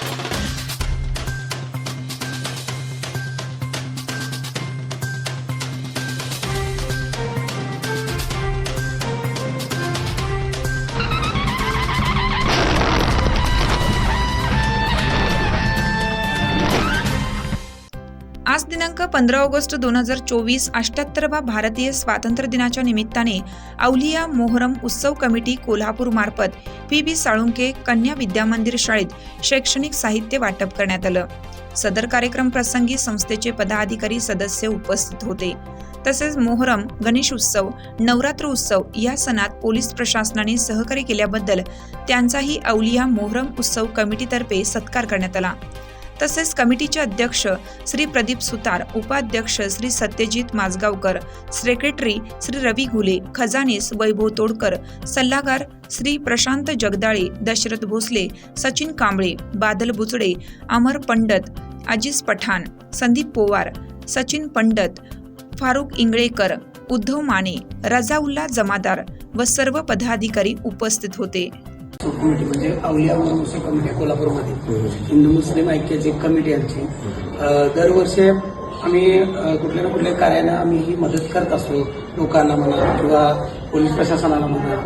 Thank you. आज दिनांक पंधरा ऑगस्ट दोन हजार चोवीस अष्ट्याहत्तरवा भारतीय स्वातंत्र्य दिनाच्या निमित्ताने औलिया मोहरम उत्सव कमिटी कोल्हापूर मार्फत पी बी साळुंके कन्या विद्यामंदिर शाळेत शैक्षणिक साहित्य वाटप करण्यात आलं. सदर कार्यक्रम प्रसंगी संस्थेचे पदाधिकारी सदस्य उपस्थित होते. तसेच मोहरम गणेश उत्सव नवरात्र उत्सव या सणात पोलीस प्रशासनाने सहकार्य केल्याबद्दल त्यांचाही औलिया मोहरम उत्सव कमिटीतर्फे सत्कार करण्यात आला. तसेच कमिटीचे अध्यक्ष श्री प्रदीप सुतार उपाध्यक्ष श्री सत्यजित माजगावकर सेक्रेटरी श्री रवी घुले खजानीस वैभव तोडकर सल्लागार श्री प्रशांत जगदाळे दशरथ भोसले सचिन कांबळे बादल बुचडे अमर पंडत अजिज पठाण संदीप पोवार सचिन पंडत फारुख इंगळेकर उद्धव माने रजाउल्ला जमादार व सर्व पदाधिकारी उपस्थित होते. कमिटी म्हणजे अवलिया मुस्लिम कमिटी कोल्हापूरमध्ये. हिंदू मुस्लिम ऐक्याची कमिटी आमची. दरवर्षी आम्ही कुठल्या ना कुठल्या कार्यानं आम्ही ही मदत करत असतो. लोकांना म्हणा किंवा पोलीस प्रशासनाला म्हणा.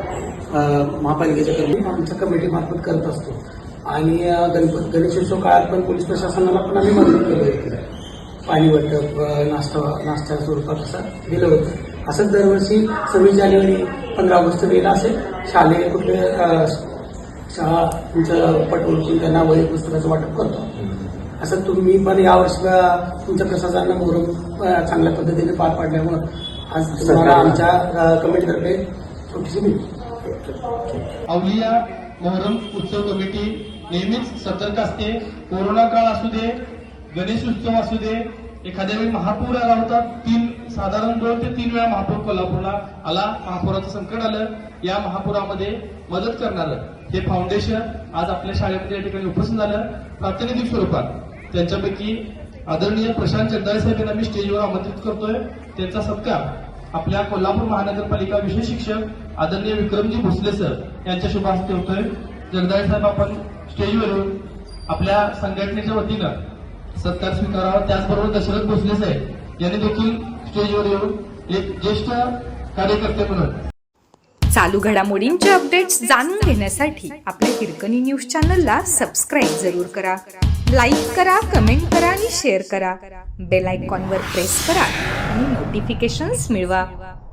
महापालिकेच्या कर्मी आमच्या कमिटी मार्फत करत असतो. आणि गणपत गणेशोत्सव काळात पण पोलीस प्रशासनाला पण आम्ही मदत केली आहे पाणी वाटप नाश्ता नाश्ता स्वरूपात असं दिलं होतं. असंच दरवर्षी सव्वीस जानेवारी पंधरा ऑगस्ट वेळेला असे शालेय कुठले अं, शाळा तुमचं पट ओळखून त्यांना वही पुस्तकाचं वाटप करतो. असं तुम्ही पण यावर्षी तुमच्या प्रशासनानं मोहरम चांगल्या पद्धतीने पार पाडल्यामुळं आज तुम्हाला आमच्या कमिटीतर्फे छोटीशी भेट. अवलिया मोहरम उत्सव कमिटी नेहमीच सतर्क असते. कोरोना काळ असू दे गणेश उत्सव असू दे एखाद्या वेळी महापूर आला होता तीन साधारण दोन ते तीन वेळा महापूर कोल्हापूरला आला महापुराचं संकट आलं या महापुरामध्ये मदत करणारं हे फाउंडेशन आज आपल्या शाळेमध्ये या ठिकाणी उपस्थित झालं. प्रातिनिधिक स्वरूपात त्यांच्यापैकी आदरणीय प्रशांत चंदाळे साहेब यांना मी स्टेजवर आमंत्रित करतोय. त्यांचा सत्कार आपल्या कोल्हापूर महानगरपालिका विशेष शिक्षक आदरणीय विक्रमजी भोसले सर यांच्या शुभ हस्ते होतोय. जगदाळे साहेब आपण स्टेजवरून आपल्या संघटनेच्या वतीनं सत्कार स्वीकारावा. त्याचबरोबर दशरथ भोसले साहेब यांनी देखील स्टेजवर येऊन एक ज्येष्ठ कार्यकर्ते म्हणून चालू घडामोडींचे अपडेट्स जाणून घेण्यासाठी आपल्या हिरकणी न्यूज चॅनलला सबस्क्राईब जरूर करा. लाईक करा कमेंट करा आणि शेअर करा. बेल आयकॉनवर प्रेस करा आणि नोटिफिकेशन्स मिळवा.